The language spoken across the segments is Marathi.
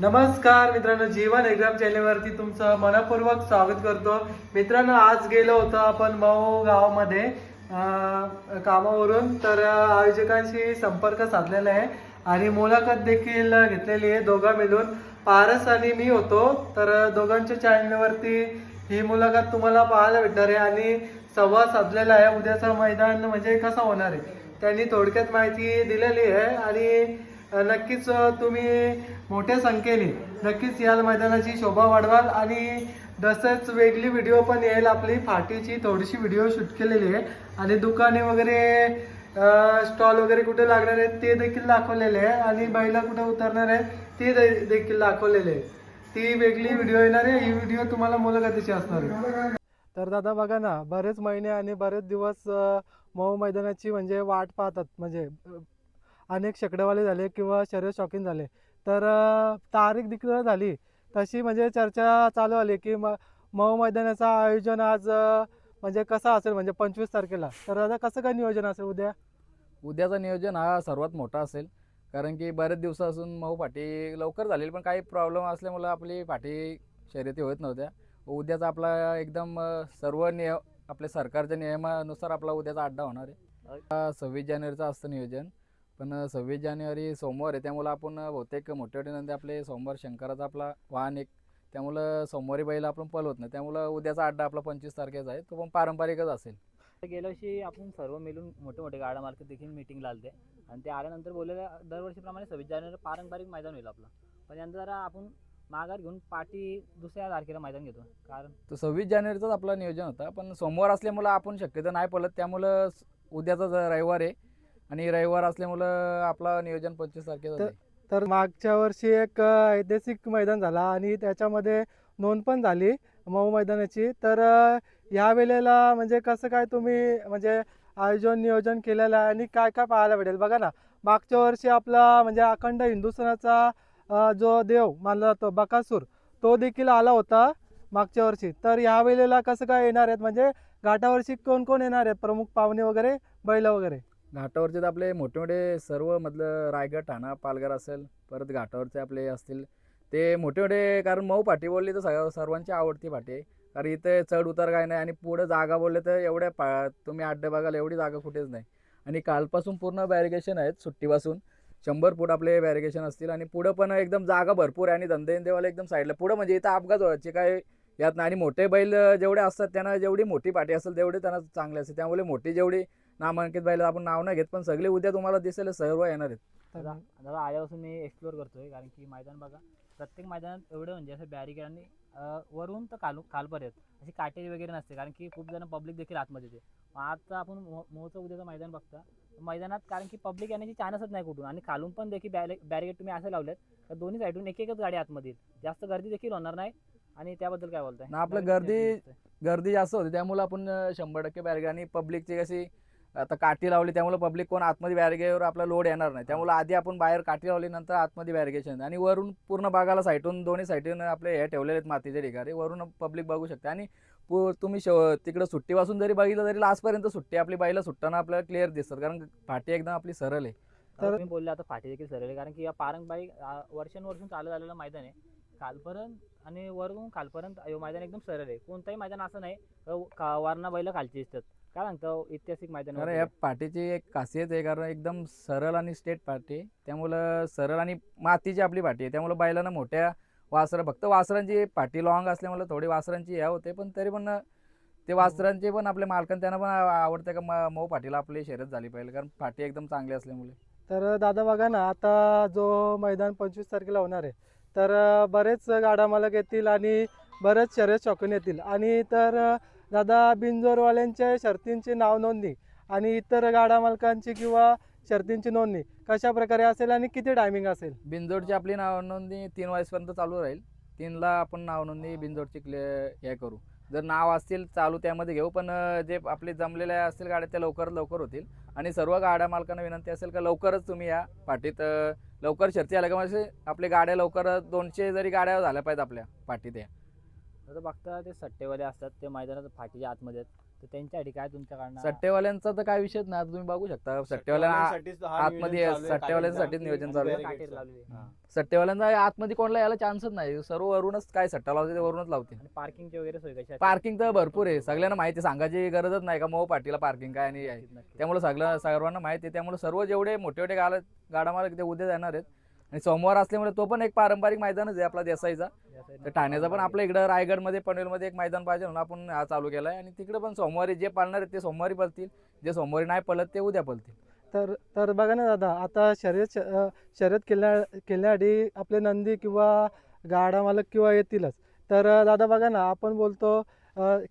नमस्कार मित्रांनो जीवन एक्झाम चॅनेलवरती तुमचं मनपूर्वक स्वागत करतो. मित्रांनो आज गेलो होतो आपण मऊ गावामध्ये कामावरून. तर आयोजकांशी संपर्क साधलेला आहे आणि मुलाखत देखील घेतलेली आहे दोघं मिळून. पारस आणि मी होतो. तर दोघांच्या चॅनलवरती ही मुलाखत तुम्हाला पाहायला भेटणार आहे आणि संवाद साधलेला आहे. उद्याचं मैदान म्हणजे कसं होणार आहे? त्यांनी थोडक्यात माहिती दिलेली आहे आणि नक्कीच तुम्ही मोठ्या संख्येने नक्कीच याल मैदानाची शोभा वाढवाल आणि तसंच वेगळी व्हिडिओ पण येईल. आपली फाटीची थोडीशी व्हिडिओ शूट केलेली आहे. आणि दुकाने वगैरे स्टॉल वगैरे कुठे लागणार आहेत ते देखील दाखवलेले आहे. आणि बैला कुठे उतरणार आहे ते दे- देखील दाखवलेले आहे. ती वेगळी व्हिडिओ येणार आहे. ही व्हिडिओ तुम्हाला मुलाखतीची असणार आहे. तर दादा बघा ना बरेच महिने आणि बरेच दिवस मऊ मैदानाची म्हणजे वाट पाहतात. म्हणजे अनेक शेकडेवाले झाले किंवा शरीर शॉकिंग झाले. तर तारीख देखील झाली. तशी म्हणजे चर्चा चालू आली की म मऊ मैदानाचं आयोजन आज म्हणजे कसं असेल म्हणजे पंचवीस तारखेला? तर आता कसं काय नियोजन असेल उद्या? उद्याचं नियोजन हा सर्वात मोठा असेल. कारण की बरेच दिवसापासून मऊ पाठी लवकर झालेली पण काही प्रॉब्लेम असल्यामुळं आपली पाठी शर्यती होत नव्हत्या. उद्याचा आपला एकदम सर्व निय आपल्या सरकारच्या नियमानुसार आपला उद्याचा अड्डा होणार आहे. सव्वीस जानेवारीचं असतं नियोजन. पण सव्वीस जानेवारी सोमवार आहे. त्यामुळं आपण बहुतेक मोठे मोठे नंतर आपले सोमवार शंकराचा आपला वाहन एक त्यामुळं सोमवारी बैल आपण पळवत नाही. त्यामुळं उद्याचा अड्डा आपला पंचवीस तारखेचा आहे. तो पण पारंपरिकच असेल. तर गेल्या वर्षी आपण सर्व मिळून मोठे मोठे गाड्या मार्केट देखील मीटिंग लावते आणि ते आल्यानंतर बोललेलं दरवर्षीप्रमाणे सव्वीस जानेवारी पारंपरिक मैदान होईल आपलं. पण यंदा जरा आपण माघार घेऊन पाठी दुसऱ्या तारखेला मैदान घेतो. कारण तो सव्वीस जानेवारीचाच आपला नियोजन होता. पण सोमवार असल्यामुळं आपण शक्यतो नाही पळत. त्यामुळं उद्याचा रविवार आहे. आणि रविवार असल्यामुळं आपला नियोजन पंचवीस तारखेचं तर- आहे तर मागच्या वर्षी एक अ, ऐतिहासिक मैदान झाला आणि त्याच्यामध्ये नोंद पण झाली मऊ मैदानाची. तर अ, ह्या वेळेला म्हणजे कसं काय तुम्ही म्हणजे आयोजन नियोजन केलेलं आहे आणि काय काय पाहायला भेटेल? बघा ना मागच्या वर्षी आपला म्हणजे अखंड हिंदुस्थानाचा अ, जो देव मानला जातो बकासूर तो देखील आला होता मागच्या वर्षी. तर ह्या वेळेला कसं काय येणार आहेत? म्हणजे घाटावरची कोण कोण येणार आहेत? प्रमुख पाहुणे वगैरे बैल वगैरे? घाटावरचे तर आपले मोठे मोठे सर्व मधलं रायगड ठाणा पालघर असेल परत घाटावरचे आपले असतील. ते मोठे मोठे कारण मऊ पाठी बोलली तर सगळ्या सर्वांची आवडती पाठी आहे. कारण इथे चढ उतार काय नाही आणि पुढं जागा बोलले तर एवढ्या पा तुम्ही अड्डे बघाल एवढी जागा कुठेच नाही. आणि कालपासून पूर्ण बॅरिगेशन आहेत सुट्टीपासून. शंभर फूट आपले बॅरिगेशन असतील आणि पुढं पण एकदम जागा भरपूर आहे आणि धंदेवाले एकदम साईडला पुढं म्हणजे इथं अपघात व्हायचे काय यात नाही. आणि मोठे बैल जेवढे असतात त्यांना जेवढी मोठी पाठी असेल तेवढी त्यांना चांगले असते त्यामुळे मोठी जेवढी नामांकित बैल आपण नाव नाही घेत पण सगळे उद्या तुम्हाला दिसेल सर्व येणार आहेत. दादा दादा आल्यापासून मी एक्सप्लोर करतोय कारण की मैदान बघा प्रत्येक मैदानात एवढं म्हणजे असं बॅरिकेड आणि वरून तर खालू खालपर्यंत अशी काटेरी वगैरे नसते कारण की खूप जण पब्लिक देखील आतमध्ये येते. मग आता आपण मोहचं उद्याचं मैदान बघता मैदानात कारण की पब्लिक येण्याची चान्सच नाही कुठून आणि खालून पण देखील बॅरि बॅरिकेड तुम्ही असं लावलेत तर दोन्ही साईडून एक एकच गाडी आतमध्ये येईल. जास्त गर्दी देखील होणार नाही आणि त्याबद्दल काय बोलताय? ना आपलं गर्दी-. गर्दी जास्त होती त्यामुळे आपण शंभर टक्के बॅरिगेड आणि पब्लिकची कशी आता काठी लावली त्यामुळे पब्लिक कोण आतमध्ये बॅरिगेडवर आपला लोड येणार नाही. त्यामुळे आधी आपण बाहेर काठी लावली नंतर आतमध्ये बॅरिगेशन आणि वरून पूर्ण बागाला साईटून दोन्ही साईटून आपले हे ठेवलेले आहेत मातीचे ठिकाणी वरून पब्लिक बघू शकते. आणि पु- तुम्ही शव तिकडं सुट्टीपासून जरी बघितलं तरी लास्टपर्यंत सुट्टी आपली बाईला सुट्टाना आपल्याला क्लिअर दिसतात कारण फाटी एकदम आपली सरळ आहे. तर तुम्ही बोलले आता फाटी देखील सरळ आहे. कारण की या पारंपरिक वर्षानुवर्षून चालू झालेलं मैदान आहे. खालपर्यंत आणि वरून खालपर्यंत हे मैदान एकदम सरळ आहे. कोणताही मैदान असं नाही. वरना बैल खालची दिसतात. काय सांगतो? ऐतिहासिक मैदान कारण वगैरे. या पाठीची एक खासियत आहे कारण एकदम सरळ आणि स्टेट पाठी आहे. त्यामुळं सरळ आणि मातीची आपली पाठी आहे. त्यामुळं बैलांना मोठ्या वासरं फक्त वासरांची पाठी लॉंग असल्यामुळे थोडी वासरांची ह्या होते पण तरी पण ते वासरांचे पण आपल्या मालकांना त्यांना पण आवडतं का म- मऊ पाठीला आपली शर्यत झाली पाहिजे कारण पाठी एकदम चांगली असल्यामुळे. तर दादा बघा ना आता जो मैदान पंचवीस तारखेला होणार आहे तर बरेच गाडा मालक येतील आणि बरेच शर्यत शौकीन येतील. आणि तर दादा बिंजोरवाल्यांच्या शर्तींची नाव नोंदणी आणि इतर गाडा मालकांची किंवा शर्तींची नोंदणी कशा प्रकारे असेल आणि किती टायमिंग असेल? बिंजोडची आपली नाव नोंदणी तीन वाजेपर्यंत चालू राहील. तीनला आपण नाव नोंदणी बिंजोडची क्ले हे करू. जर नाव असतील चालू त्यामध्ये घेऊ पण जे आपले जमलेल्या असतील गाड्या त्या लवकरात लवकर होतील. आणि सर्व गाड्या मालकांना विनंती असेल का लवकरच तुम्ही या पाठीत लवकर शर्ती आल्या का? म्हणजे आपल्या गाड्या लवकर दोनशे जरी गाड्या झाल्या पाहिजेत आपल्या पाठीत या. आता बघता ते सट्टेवाले असतात ते मैदानात फाटीच्या आतमध्ये आहेत तर त्यांच्यासाठी काय तुमच्याकडनं सट्टेवाल्यांचा तर काय विषयच नाही आता तुम्ही बघू शकता सट्टेवाल्यांना सट्टेवाल्यांसाठीच हा आतमध्ये नियोजन चालू आहे, सट्टेवाल्यांसाठीच नियोजन चालू आहे. काटेर. लावली हा. सट्टेवाल्यांना आतमध्ये कोणाला यायला चान्सच नाही सर्व वरूनच काय सट्टा लावते ते वरूनच लावते आणि पार्किंगची वगैरे सोय कशी असते? पार्किंग तर भरपूर आहे सगळ्यांना माहिती आहे, सांगायची गरजच नाही का मऊ पाटीला पार्किंग काय आणि आहे. त्यामुळे सगळं सर्वांना माहिती आहे त्यामुळे सर्व जेवढे मोठे मोठे गाडा गाडा मालक ते उद्या जाणार आहेत आणि सोमवार असल्यामुळे तो पण एक पारंपरिक मैदानच आहे आपला देसाईचा. तर ठाण्याचा पण आपल्या इकडं रायगडमध्ये पनवेलमध्ये एक मैदान पाहिजे म्हणून आपण हा चालू केलाय. आणि तिकडे पण सोमवारी जे पाळणार आहेत ते सोमवारी पळतील. जे सोमवारी नाही पळत ते उद्या पळतील. तर तर बघा ना दादा आता शर्यत शर्यत केल्या केल्यासाठी आपले नंदी किंवा गाडा मालक किंवा येतीलच. तर दादा बघा ना आपण बोलतो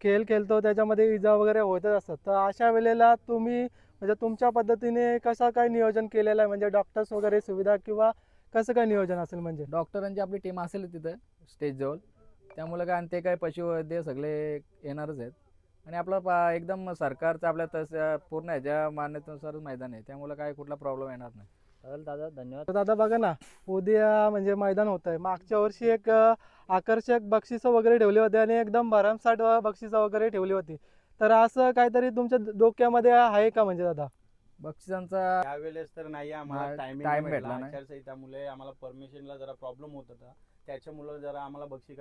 खेळ खेळतो त्याच्यामध्ये इजा वगैरे होतच असतात. तर अशा वेळेला तुम्ही म्हणजे तुमच्या पद्धतीने कसं काय नियोजन केलेलं आहे? म्हणजे डॉक्टर्स वगैरे सुविधा किंवा कसं काय नियोजन असेल म्हणजे? डॉक्टरांची आपली टीम असेल तिथं स्टेजजवळ त्यामुळे काय आणि ते काय पशुवैद्य सगळे येणारच आहेत. आणि आपलं पा एकदम सरकारचं आपल्या तसं पूर्ण ह्याच्या मान्यतेनुसारच मैदान आहे. त्यामुळे काय कुठला प्रॉब्लेम येणार नाही. चालेल दादा धन्यवाद. तर दादा बघा ना उद्या म्हणजे मैदान होत आहे मागच्या वर्षी एक अ, आकर्षक बक्षिसं वगैरे ठेवली होती आणि एकदम भरमसाठ अ, बक्षिसं वगैरे ठेवली होती. तर असं काहीतरी तुमच्या डोक्यामध्ये आहे का म्हणजे दादा? बक्षिसांचा यावेळेस तर नाही मा- आम्हाला time भेटला नाही. आचारसंहितामुळे आम्हाला परमिशनला जरा प्रॉब्लेम होत होता. त्याच्यामुळे जरा आम्हाला बक्षी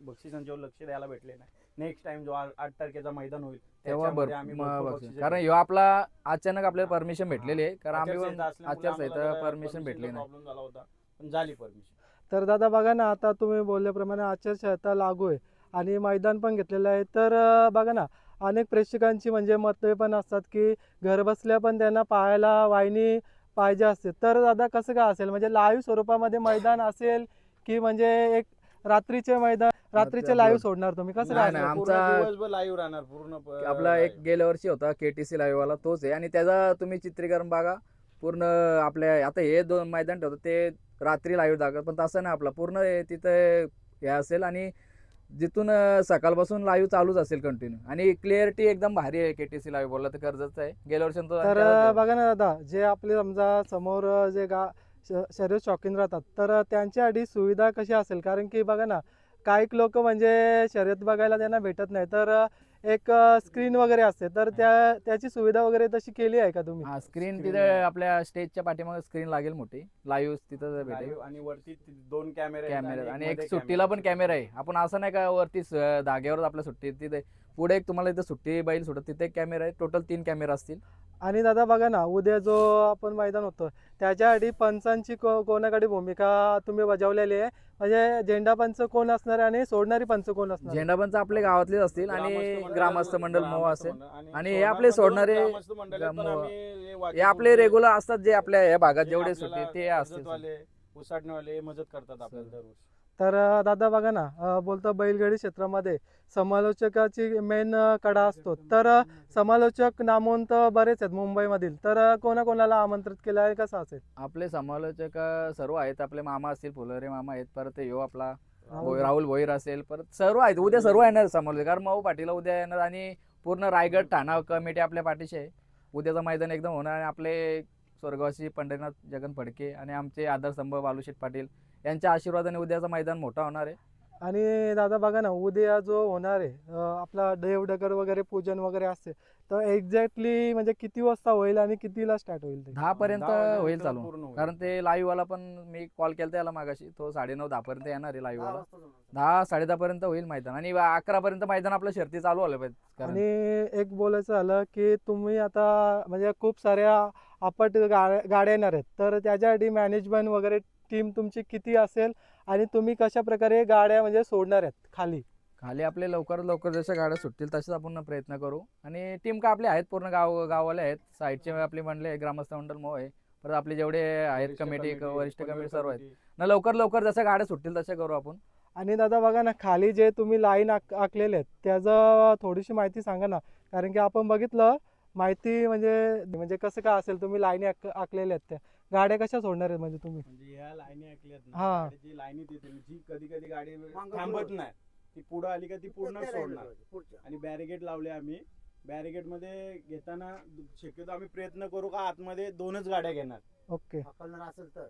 बक्षिसांच्यावर लक्ष द्यायला भेटले नाही. नेक्स्ट टाइम जो आ- आठ तारखेचा मैदान होईल तेव्हा त्याच्यामध्ये भर आम्ही म- भरपूर बक्षीस बक्षिसं कारण. ह्यो आपला अचानक आपल्याला परमिशन भेटलेली आहे. कारण आम्ही पण आचारसंहिता असल्यामुळे आचारसंहिता आम्हाला जरा परमिशन भेटली नाही. प्रॉब्लेम झाला होता. पण झाली परमिशन तर दादा बघा ना आता तुम्ही बोलल्याप्रमाणे आचारसंहिता लागू आहे आणि मैदान पण घेतलेलं आहे. तर अ, बघा ना अनेक प्रेक्षकांची म्हणजे मते पण असतात की घरबसल्या पण त्यांना पाहायला वाहिनी पाहिजे असते. तर दादा कसं काय असेल? म्हणजे लाईव्ह स्वरूपामध्ये मैदान असेल की म्हणजे एक रात्रीचे मैदान रात्रीचे लाईव्ह. सोडणार तुम्ही? कसं नाही, काय आमचा- दिवसभर लाईव्ह राहणार पूर्ण आपला एक. गेल्या वर्षी होता के टी सी वाला तोच आहे. आणि त्याचा तुम्ही चित्रीकरण बघा पूर्ण आपल्या आता हे दोन मैदान ठेवतात ते रात्री लाईव्ह दाखवतात पण तसं नाही आपला. पूर्ण हे तिथं हे असेल आणि जिथून सकाळपासून लाईव्ह चालूच असेल कंटिन्यू आणि क्लिअरिटी एकदम भारी आहे के टी सी लाईव्ह बोलला तर कर्जच आहे. गेल्या वर्षी तर बघा ना दादा जे आपले समजा समोर जे गा श- शर्यत शौकीन राहतात तर त्यांच्यासाठी सुविधा कशी असेल? कारण की बघा ना काही लोक म्हणजे शर्यत बघायला त्यांना भेटत नाही. तर एक स्क्रीन वगैरे असते. तर त्या त्याची सुविधा वगैरे तशी केली आहे का तुम्ही? हा स्क्रीन तिथे. आपल्या स्टेजच्या पाठीमागे स्क्रीन लागेल मोठी. लाईव्ह तिथं भेटेल. Live आणि वरती दोन कॅमेरे आहेत कॅमेरा आणि एक सुट्टीला पण कॅमेरा आहे. आपण असं नाही का वरती स- धाग्यावर आपल्या सुट्टी तिथे पुढे एक तुम्हाला इथे सुट्टी बैल सुटत तिथे एक कॅमेरा आहे. टोटल तीन कॅमेरा असतील. आणि दादा बघा ना उद्या जो आपण मैदान होतो त्याच्यासाठी पंचांची को कोणाकडे भूमिका तुम्ही बजावलेली आहे? म्हणजे झेंडा पंच कोण असणार आहे आणि सोडणारी पंच कोण असणार? आहे? झेंडापंच आपले गावातलेच असतील आणि ग्रामस्थ मंडळ मोह असेल. आणि हे आपले सोडणारे ग्रामस्थ मंडळ आहेत, पण ग्राम- आम्ही हे हे आपले रेग्युलर असतात जे आपल्या या भागात जेवढे सुट्टी ते असतील. उसाटणेवाले मदत करतात आपल्याला दरवर्षी तर दादा बघा ना बोलतो बैलगाडी क्षेत्रामध्ये समालोचकाची मेन कडा असतो. तर समालोचक नामवंत बरेच आहेत मुंबईमधील. तर कोणाकोणाला आमंत्रित केलं आहे? कसं असेल? आपले समालोचक सर्व आहेत. आपले मामा असतील फुलरे मामा आहेत. परत यो आपला राहुल भोई- राहुल भोईर असेल. परत सर्व आहेत. उद्या सर्व येणार समालोचक. कारण माऊ पाटीला उद्या येणार आणि पूर्ण रायगड ठाणा कमिटी आपल्या पाठीशी आहे. उद्याचं मैदान एकदम होणार आणि आपले स्वर्गवासी पंढरीनाथ जगन फडके आणि आमचे आदरस्तंभ बालुशेठ पाटील यांच्या आशीर्वादाने उद्याचं मैदान मोठा होणार आहे. आणि दादा बघा ना उद्या जो होणार आहे अ, आपला देवडगर वगैरे पूजन वगैरे असते तर एक्झॅक्टली म्हणजे किती वाजता होईल आणि कितीला स्टार्ट होईल ते? दहा पर्यंत दहा होईल चालू. पूर्ण होईल. कारण ते लाईव्ह वाला पण मी कॉल केला त्याला मागाशी तो साडेनऊ दहा पर्यंत येणार आहे लाईव्ह वाला दहा साडेदहा पर्यंत होईल मैदान आणि अकरा पर्यंत मैदान आपलं शर्ती चालू आलं पाहिजे. कारण आणि एक बोलायचं झालं की तुम्ही आता म्हणजे खूप साऱ्या आपट गाड्या गाड्या येणार आहेत तर त्याच्यासाठी मॅनेजमेंट वगैरे टीम तुमची किती असेल आणि तुम्ही कशा प्रकारे गाड्या म्हणजे सोडणार आहेत खाली? खाली आपले लवकर लवकर जशा गाड्या सुटतील तसेच आपण प्रयत्न करू. आणि टीम का आपले आहेत पूर्ण गाव गाववाले आहेत. साईडचे आपले म्हणले ग्रामस्थ मंडळ मो आहे. परत आपले जेवढे आहेत कमिटी वरिष्ठ कमिटी सर्व आहेत. ना लवकर लवकर जशा गाड्या सुटतील तशा करू आपण. आणि दादा बघा ना खाली जे तुम्ही लाईन आखलेले आहेत त्याचं थोडीशी माहिती सांगा ना. कारण की आपण बघितलं माहिती म्हणजे म्हणजे कसं काय असेल तुम्ही लाईनी आक आखलेल्या आहेत त्या. गाड्या कशा सोडणार आहेत म्हणजे तुम्ही? म्हणजे ह्या लाईनी ऐकल्यात ना हा. गाडीची लाईनी येते जी कधी कधी गाडी थांबत नाही ती पुढे आली का ती पूर्ण सोडणार. आणि बॅरिगेड लावले आम्ही. बॅरिगेडमध्ये घेताना शक्यतो आम्ही प्रयत्न करू का आतमध्ये दोनच गाड्या घेणार. ओके.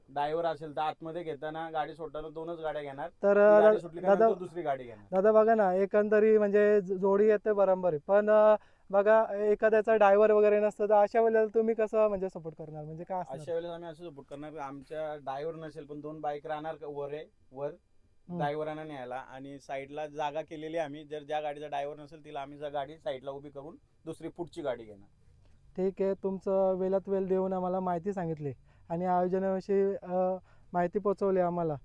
ड्रायव्हर असेल तर. आतमध्ये घेताना गाडी सोडताना दोनच गाड्या घेणार. तर ती गाडी दा- सुटली का दादा नंतर दुसरी गाडी घेणार. दादा बघा ना एकंदरी म्हणजे ज- जोडी येते बरोबर आहे. पण अं, बघा एखाद्याचा ड्रायव्हर वगैरे नसतं तर अशा वेळेला तुम्ही कसं म्हणजे सपोर्ट करणार? म्हणजे काय अशा वेळेस आम्ही असं सपोर्ट करणार आमच्या ड्रायव्हर नसेल पण दोन बाईक राहणार का वर आहे वर. ड्रायव्हरांना न्यायला. आणि साईडला जागा केलेली आम्ही जर ज्या गाडीचा ड्रायव्हर नसेल तिला आम्ही जा गाडी साईडला उभी करून दुसरी पुढची गाडी घेणार. ठीक आहे तुमचं वेळात वेळ देऊन आम्हाला माहिती सांगितली आणि आयोजनाविषयी माहिती पोचवली आम्हाला.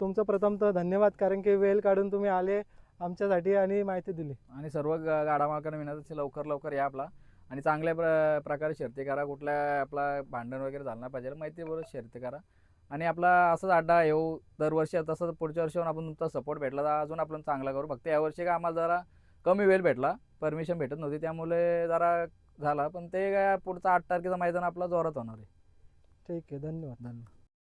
तुमचं प्रथमतः धन्यवाद कारण की वेळ काढून तुम्ही आले. आमच्यासाठी आणि माहिती दिली. आणि सर्व ग- गाडा मालकांना विनंती लवकर लवकर या आपला. आणि चांगल्या प्र प्रकारे शर्ती करा कुठल्या आपला भांडण वगैरे झालं नाही पाहिजे माहितीबरोबर शर्ती करा. आणि आपला असंच अड्डा येऊ दरवर्षी तसंच पुढच्या वर्षी आपण तुमचा सपोर्ट भेटला तर अजून आपण चांगला करू. फक्त यावर्षी का आम्हाला जरा कमी वेळ भेटला परमिशन भेटत नव्हती त्यामुळे जरा झाला. पण ते काय पुढचा आठ तारखेचा मैदान आपला जोरात होणार आहे. ठीक आहे धन्यवाद. धन्यवाद.